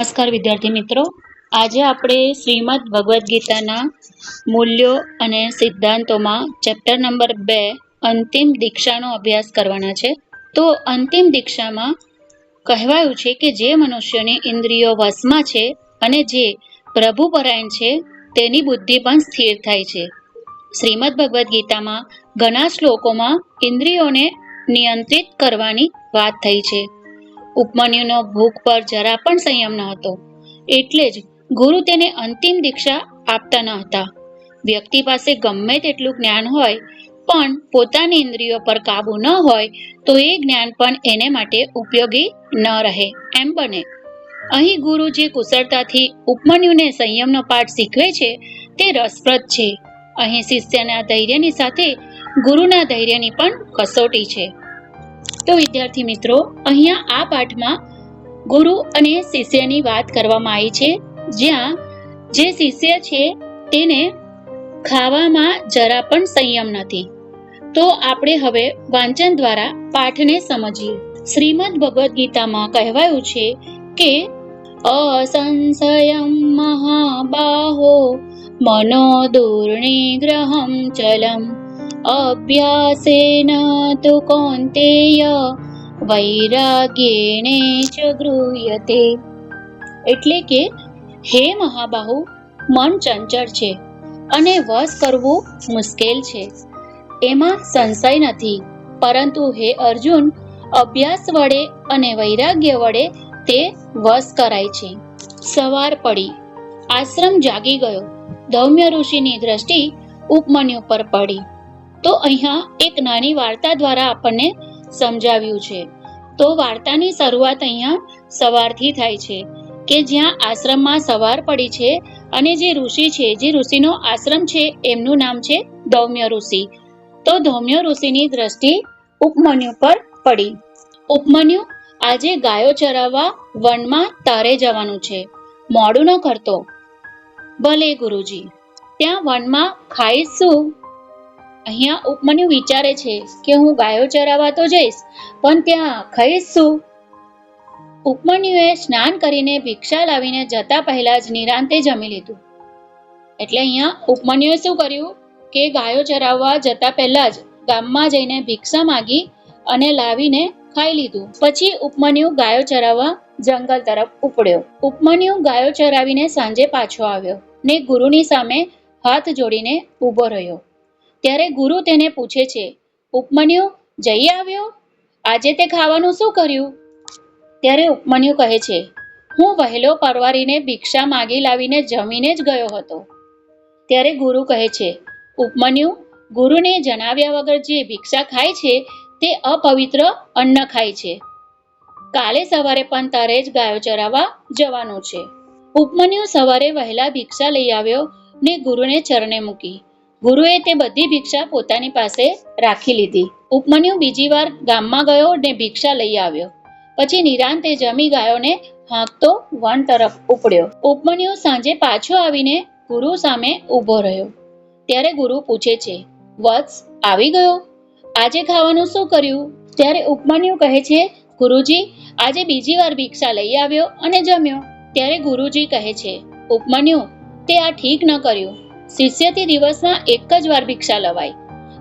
નમસ્કાર વિદ્યાર્થી મિત્રો. આજે આપણે શ્રીમદ ભગવદ્ ગીતાના મૂલ્યો અને સિદ્ધાંતોમાં ચેપ્ટર નંબર બે અંતિમ દીક્ષાનો અભ્યાસ કરવાના છે. તો અંતિમ દીક્ષામાં કહેવાયું છે કે જે મનુષ્યની ઇન્દ્રિયો વશમાં છે અને જે પ્રભુપરાયણ છે, તેની બુદ્ધિ પણ સ્થિર થાય છે. શ્રીમદ ભગવદ્ ગીતામાં ઘણા શ્લોકોમાં ઇન્દ્રિયોને નિયંત્રિત કરવાની વાત થઈ છે. ઉપમન્યુનો ભૂખ પર જરા પણ સંયમ ન હતો. એટલે જ ગુરુ તેને અંતિમ દીક્ષા આપતા ન હતા. વ્યક્તિ પાસે ગમે તેટલું જ્ઞાન હોય, પણ પોતાની ઇન્દ્રિયો પર કાબુ ન હોય, તો એ જ્ઞાન પણ એને માટે ઉપયોગી ન રહે. એમ બને. અહીં ગુરુ જે કુશળતાથી ઉપમન્યુને સંયમનો પાઠ શીખવે છે, તે રસપ્રદ છે. અહીં શિષ્યના ધૈર્યની સાથે ગુરુના ધૈર્યની પણ કસોટી છે. તો વિદ્યાર્થી મિત્રો, અહીંયા આ પાઠમાં ગુરુ અને શિષ્યની વાત કરવામાં આવી છે. જ્યાં જે શિષ્ય છે તેને ખાવામાં જરા પણ સંયમ નથી. તો આપણે હવે વાંચન દ્વારા પાઠને સમજીએ. શ્રીમદ ભગવદ્ ગીતામાં કહેવાયું છે કે, અસંશયમ મહાબાહો મનો દુર્નિગ્રહમ ચલમ અભ્યાસેન तु कौन्तेय વૈરાગ્યેણે ચ ગૃહ્યતે એટલે કે, હે મહાબાહુ, મન ચંચળ છે અને વશ કરવું મુશ્કેલ છે. એમાં સંશય નથી, પરંતુ હે અર્જુન, અભ્યાસ વડે અને વૈરાગ્ય વડે તે વશ કરાય છે. સવાર પડી, આશ્રમ જાગી ગયો. ધૌમ્ય ઋષિની દ્રષ્ટિ ઉપમન્યુ પર પડી. તો અહીંયા એક નાની વાર્તા દ્વારા આપણને સમજાવ્યું છે. તો વાર્તાની શરૂઆત અહીંયા સવારથી થાય છે કે જ્યાં આશ્રમમાં સવાર પડી છે અને જે ઋષિ છે, જે ઋષિનો આશ્રમ છે, એમનું નામ છે ધૌમ્ય ઋષિ. તો ધૌમ્ય ઋષિની દ્રષ્ટિ ઉપમન્યુ પર પડી. ઉપમન્યુ આજે ગાયો ચરાવવા વનમાં તારે જવાનું છે. મોડું ન કરતો. ભલે ગુરુજી, ત્યાં વનમાં ખાઈશ. અહીંયા ઉપમન્યુ વિચારે છે કે હું ગાયો ચરાવવા તો જઈશ, પણ ત્યાં ખાઈશ શું? ઉપમન્યુએ સ્નાન કરીને ભિક્ષા લાવીને જતા પહેલા જ નિરાંતે જમી લીધું. એટલે અહીંયા ઉપમન્યુએ શું કર્યું? કે ગાયો ચરાવવા જતા પહેલા જ ગામમાં જઈને ભિક્ષા માગી અને લાવીને ખાઈ લીધું. પછી ઉપમન્યુ ગાયો ચરાવવા જંગલ તરફ ઉપડ્યો. ઉપમન્યુ ગાયો ચરાવીને સાંજે પાછો આવ્યો ને ગુરુની સામે હાથ જોડીને ઊભો રહ્યો. ત્યારે ગુરુ તેને પૂછે છે, ઉપમન્યુ, જઈ આવ્યો? આજે તે ખાવાનું શું કર્યું? ત્યારે ઉપમન્યુ કહે છે, હું વહેલો પરવારીને ભિક્ષા માગી લાવીને જમીને જ ગયો હતો. ત્યારે ગુરુ કહે છે, ઉપમન્યુ, ગુરુને જણાવ્યા વગર જે ભિક્ષા ખાય છે, તે અપવિત્ર અન્ન ખાય છે. કાલે સવારે પણ તારે જ ગાયો ચરાવવા જવાનું છે. ઉપમન્યુ સવારે વહેલા ભિક્ષા લઈ આવ્યો ને ગુરુને ચરણે મૂકી. ગુરુએ તે બધી ભિક્ષા પોતાની પાસે રાખી લીધી. ઉપમન્યુ બીજી વાર ગામમાં ગયો ને ભિક્ષા લઈ આવ્યો. પછી નિરાંતે જમી ગાયોને હાંકતો વન તરફ ઉપડ્યો. ઉપમન્યુ સાંજે પાછો આવીને ગુરુ સામે ઊભો રહ્યો. ત્યારે ગુરુ પૂછે છે, વત્સ, આવી ગયો? આજે ખાવાનું શું કર્યું? ત્યારે ઉપમન્યુ કહે છે, ગુરુજી, આજે બીજી વાર ભિક્ષા લઈ આવ્યો અને જમ્યો. ત્યારે ગુરુજી કહે છે, ઉપમન્યુ, તે આ ઠીક ન કર્યું. શિષ્યથી દિવસમાં એક જ વાર ભિક્ષા લવાય.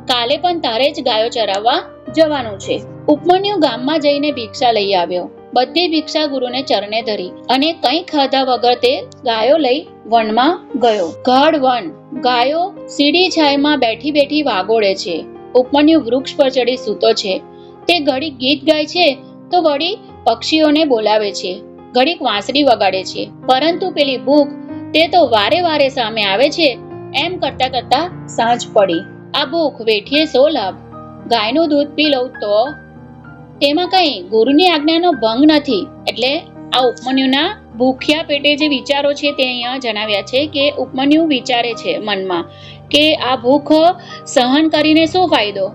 કાલે પણ તારે જ ગાયો ચરાવવા જવાનું છે. ઉપમન્યુ ગામમાં જઈને ભિક્ષા લઈ આવ્યો. બધી ભિક્ષા ગુરુને ચરણે ધરી અને કંઈ ખાધા વગર તે ગાયો લઈ વનમાં ગયો. ગાઢ વન, ગાયો સીડી છાયમાં બેઠી બેઠી વાગોળે છે. ઉપમન્યુ વૃક્ષ પર ચડી સૂતો છે. તે ઘડીક ગીત ગાય છે તો વળી પક્ષીઓને બોલાવે છે. ઘડીક વાંસળી વગાડે છે. પરંતુ પેલી ભૂખ તે તો વારે વારે સામે આવે છે એમ કરતા કરતા સાંજ પડી. આ ભૂખ વેઠીએ સો લાભ. ગાયનું દૂધ પી લઉં તો? તેમાં કઈ ગુરુની આજ્ઞાનો ભંગ નથી. એટલે આ ઉપમન્યુના ભૂખ્યા પેટે જે વિચારો છે તે અહીંયા જણાવ્યા છે કે ઉપમન્યુ વિચારે છે મનમાં કે આ ભૂખ સહન કરીને શું ફાયદો?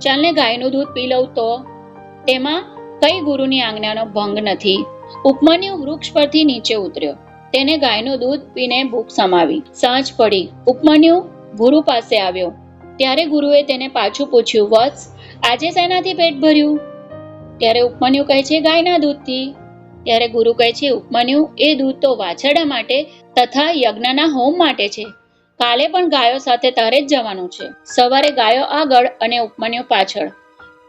ચાલને ગાયનું દૂધ પી લઉં તો? તેમાં કઈ ગુરુની આજ્ઞાનો ભંગ નથી. ઉપમન્યુ વૃક્ષ પરથી નીચે ઉતર્યો. તેને ગાયનું દૂધ પીને ભૂખ સમાવી. સાંજ પડી. ઉપમન્યુ ગુરુ પાસે આવ્યો. ત્યારે ગુરુએ તેને પાછું પૂછ્યું, વત્સ, આજે શેનાથી પેટ ભર્યું? ત્યારે ઉપમન્યુ કહે છે, ગાયના દૂધથી. ત્યારે ગુરુ કહે છે, ઉપમન્યુ, એ દૂધ તો વાછરડા માટે તથા યજ્ઞના હોમ માટે છે. કાલે પણ ગાયો સાથે તારે જ જવાનું છે. સવારે ગાયો આગળ અને ઉપમાન્યુ પાછળ.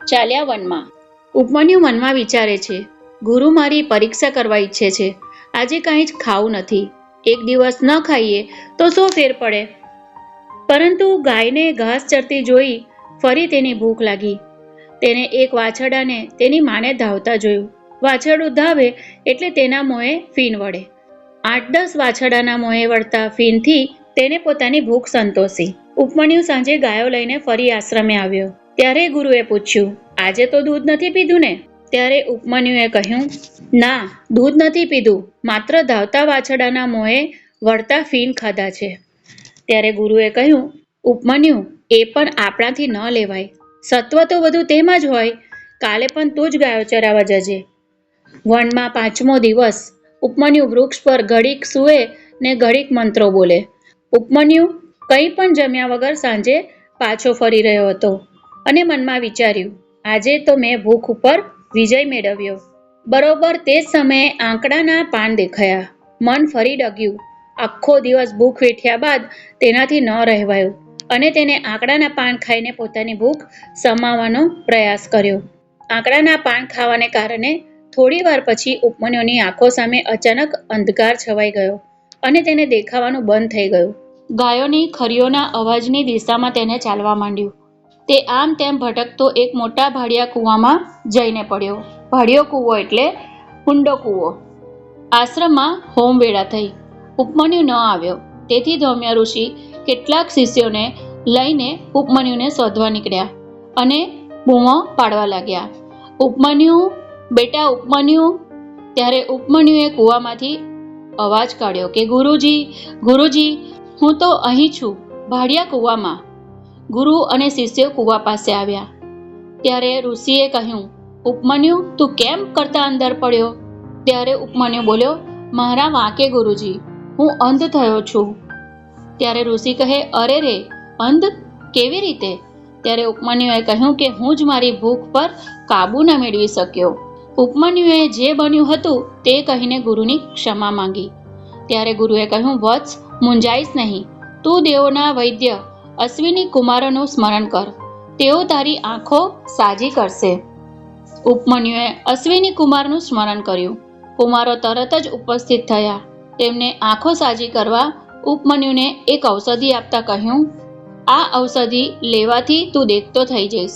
ચાલ્યા વનમાં. ઉપમાન્યુ મનમાં વિચારે છે, ગુરુ મારી પરીક્ષા કરવા ઈચ્છે છે. આજે કાંઈ જ ખાવું નથી. એક દિવસ ન ખાઈએ તો શું ફેર પડે? પરંતુ ગાયને ઘાસ ચરતી જોઈ ફરી તેની ભૂખ લાગી. તેને એક વાછરડાને તેની માને ધાવતા જોયું. વાછરડું ધાવે એટલે તેના મોંએ ફીન વળે. આઠ દસ વાછરડાના મોંએ વળતા ફીનથી તેને પોતાની ભૂખ સંતોષી. ઉપમન્યુ સાંજે ગાયો લઈને ફરી આશ્રમે આવ્યો. ત્યારે ગુરુએ પૂછ્યું, આજે તો દૂધ નથી પીધું ને? ત્યારે ઉપમન્યુએ કહ્યું, ના, દૂધ નથી પીધું. માત્ર ધાવતા વાછડાના મોંએ વળતા ફીન ખાધા છે. ત્યારે ગુરુએ કહ્યું, ઉપમન્યુ, એ પણ આપણાથી ન લેવાય. સત્વ તો બધું તેમાં જ હોય. કાલે પણ તું જ ગાયો ચરાવવા જજે. વનમાં પાંચમો દિવસ, ઉપમન્યુ વૃક્ષ પર ઘડીક સૂએ ને ઘડીક મંત્રો બોલે. ઉપમન્યુ કંઈ પણ જમ્યા વગર સાંજે પાછો ફરી રહ્યો હતો અને મનમાં વિચાર્યું, આજે તો મેં ભૂખ ઉપર વિજય મેળવ્યો. બરોબર તે જ સમયે આંકડાના પાન દેખાયા. મન ફરી ડગ્યું. આખો દિવસ ભૂખ વેઠ્યા બાદ તેનાથી ન રહેવાયું અને તેને આંકડાના પાન ખાઈને પોતાની ભૂખ સમાવવાનો પ્રયાસ કર્યો. આંકડાના પાન ખાવાને કારણે થોડી વાર પછી ઉપમન્યુની આંખો સામે અચાનક અંધકાર છવાઈ ગયો અને તેને દેખાવાનું બંધ થઈ ગયું. ગાયોની ખરીઓના અવાજની દિશામાં તેને ચાલવા માંડ્યું. તે આમ તેમ ભટકતો એક મોટા ભાડિયા કૂવામાં જઈને પડ્યો. ભાડિયો કૂવો એટલે ઊંડો કૂવો. આશ્રમમાં હોમવેળા થઈ. ઉપમન્યુ ન આવ્યો. તેથી ધૌમ્ય ઋષિ કેટલાક શિષ્યોને લઈને ઉપમન્યુને શોધવા નીકળ્યા અને બૂમો પાડવા લાગ્યા. ઉપમન્યુ, બેટા ઉપમન્યુ! ત્યારે ઉપમન્યુએ કૂવામાંથી અવાજ કાઢ્યો કે ગુરુજી ગુરુજી, હું તો અહીં છું, ભાડિયા કૂવામાં. ગુરુ અને શિષ્ય કૂવા પાસે આવ્યા. ત્યારે ઋષિએ કહ્યું, ઉપમન્યુ, તું કેમ કરતા અંદર પડ્યો? ત્યારે ઉપમન્યુ બોલ્યો, મારા વાંકે ગુરુજી, હું અંધ થયો છું. ત્યારે ઋષિ કહે, અરે રે, અંધ? કેવી રીતે? ત્યારે ઉપમન્યુએ કહ્યું કે, હું જ મારી ભૂખ પર કાબુ ન મેળવી શક્યો. ઉપમન્યુએ જે બન્યું હતું તે કહીને ગુરુની ક્ષમા માંગી. ત્યારે ગુરુએ કહ્યું, વત્સ મુંજાઈશ નહીં. તું દેવોના વૈદ્ય અશ્વિની કુમારોનું સ્મરણ કર. તેઓ તારી આંખો સાજી કરશે. ઉપમન્યુએ અશ્વિની કુમારનું સ્મરણ કર્યું. કુમારો તરત જ ઉપસ્થિત થયા. તેમને આંખો સાજી કરવા ઉપમન્યુને એક ઔષધિ આપતા કહ્યું, આ ઔષધિ લેવાથી તું દેખતો થઈ જઈશ.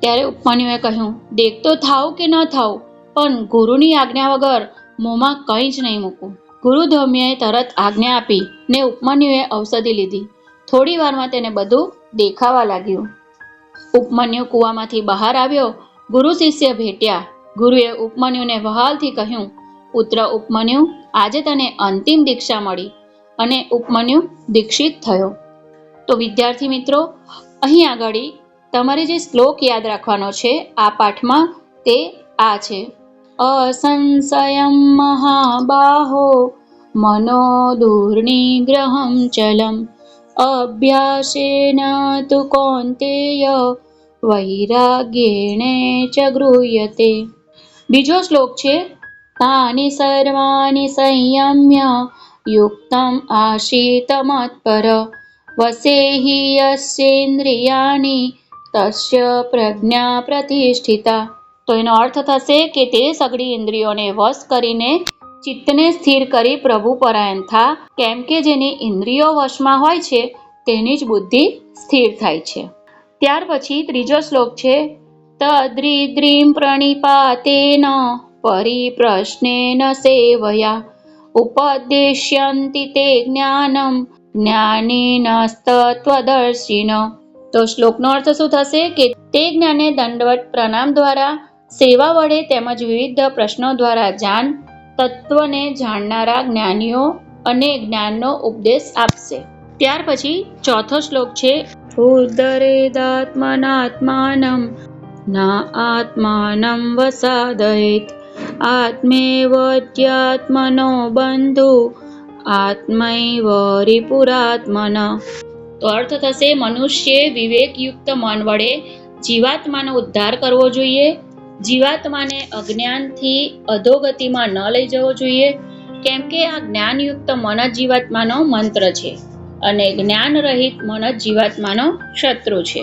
ત્યારે ઉપમન્યુએ કહ્યું, દેખતો થાવ કે ન થાવ પણ ગુરુની આજ્ઞા વગર મોંમાં કંઈ જ નહીં મૂકું. ગુરુ તરત આજ્ઞા આપી ને ઉપમન્યુએ ઔષધિ લીધી. થોડી વારમાં તેને બધું દેખાવા લાગ્યું. ઉપમન્યુ કૂવામાંથી બહાર આવ્યો, ગુરુ શિષ્ય ભેટ્યા. ગુરુએ ઉપમન્યુને વહાલથી કહ્યું, પુત્ર ઉપમન્યુ, આજે તને અંતિમ દીક્ષા મળી. અને ઉપમન્યુ દીક્ષિત થયો. તો વિદ્યાર્થી મિત્રો, અહીં આગળ તમારે જે શ્લોક યાદ રાખવાનો છે, આ પાઠમાં તે આ છે. અસંશયમ મહાબાહો મનો દુર્નિગ્રહમ ચલમ અભ્યાસેન तु कौन्तेय વૈરાગ્યેણ ચ ગૃહ્યતે બીજો શ્લોક છે તાની સર્વાણી સંયમ્ય યુક્તમ આશીત મત્પર વસેહિ યસ્યેન્દ્રિયાણિ તસ્ય પ્રજ્ઞા પ્રતિષ્ઠિતા તો એનો અર્થ થશે કે તે સગડી ઇન્દ્રિયોને વશ કરીને ચિત્તને સ્થિર કરી પ્રભુ પરાયણ થા. કેમ કે જેની ઇન્દ્રિયો વશમાં હોય છે, તેની જ બુદ્ધિ સ્થિર થાય છે. ત્યાર પછી ત્રીજો શ્લોક છે, તદ્રિદ્રિમ પ્રણિપાતેન પરિપ્રશ્નેન સેવયા ઉપદેશ્યંતિ તે જ્ઞાનમ જ્ઞાનીનસ્તત્વદર્શિન તો શ્લોકનો અર્થ શું થશે? કે તે જ્ઞાને દંડવટ પ્રણામ દ્વારા સેવા વડે તેમજ વિવિધ પ્રશ્નો દ્વારા જાણ તત્વને જાણનારા જ્ઞાનીઓ અને જ્ઞાનનો ઉપદેશ આપશે. ત્યાર પછી ચોથો શ્લોક છે ઉદરેદાત્મનાત્માનમ ના આત્માનમ વસાદયેત આત્મેવત્યાત્મનો બંધુ, આત્મૈવ રિપુરાત્મન. તો અર્થ થશે, મનુષ્ય વિવેકયુક્ત મન વડે જીવાત્માનો ઉદ્ધાર કરવો જોઈએ જીવાત્માને અજ્ઞાનથી અધોગતિમાં ન લઈ જવો જોઈએ, કેમ કે આ જ્ઞાનયુક્ત મન જીવાત્માનો મંત્ર છે અને જ્ઞાન રહિત મન જીવાત્માનો શત્રુ છે.